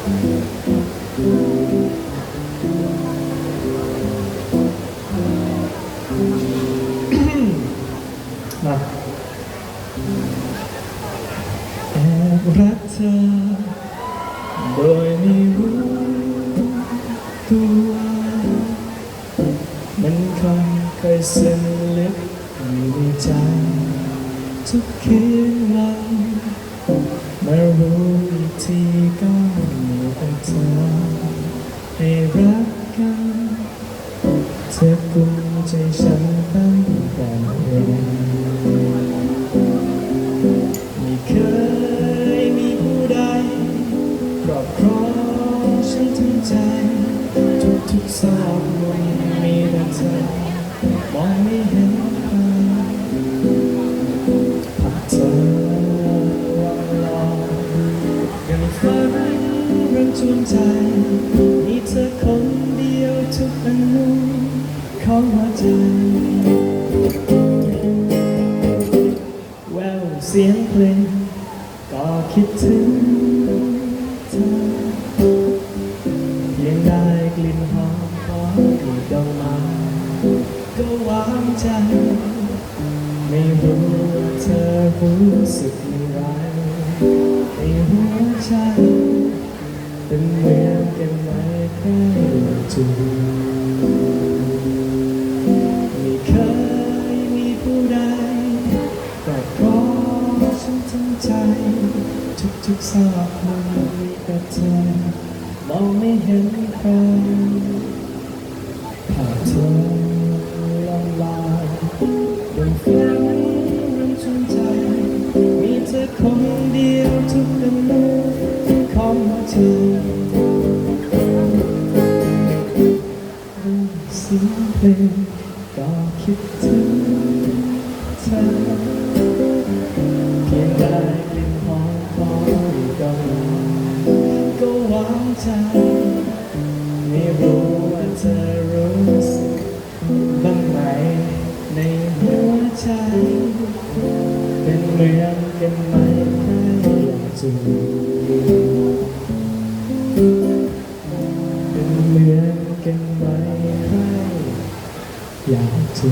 มาแอบรักเธอโดยไม่รู้ตัวมันคงเคยซึมลึกอยู่ในใจทุกคืนวันมารู้อีกทีก็มีแต่เธอให้รักกันเธอกุมใจฉันตั้งแต่เด็กไม่เคยมีผู้ใดครอบครองฉันทั้งใจ ทุกทุกๆซอกมุมมีแต่เธอมองไม่เห็นใคร ใจ มีเธอคนเดียวทุกอนุของหัวใจ แววเสียงเพลง ก็คิดถึงเธอเพียงได้กลิ่นหอมของกลีบดอกไม้ก็หวานใจ ไม่รู้เธอรู้สึกอย่างไรในหัวใจ เป็นเมือนกันไหมใครจูไม่เคยมีผู้ใดกอดกอดฉันทั้งใจ ทุกๆซอกมุมมีแต่เธอมองไม่เห็นใครหาเธอลองลายยังฝันยังชนใจ มีเธอคนเดียวทุกอนุ สียงเพลงก็คิดถึงเธอเพียงได้กลิ่นหอมของดอกไม้ก็หวานใจไม่รู้ว่าเธอรู้สึกบ้างไหมในหัวใจ เป็นเหมือนกันไหมใครอยากจ อยากจะ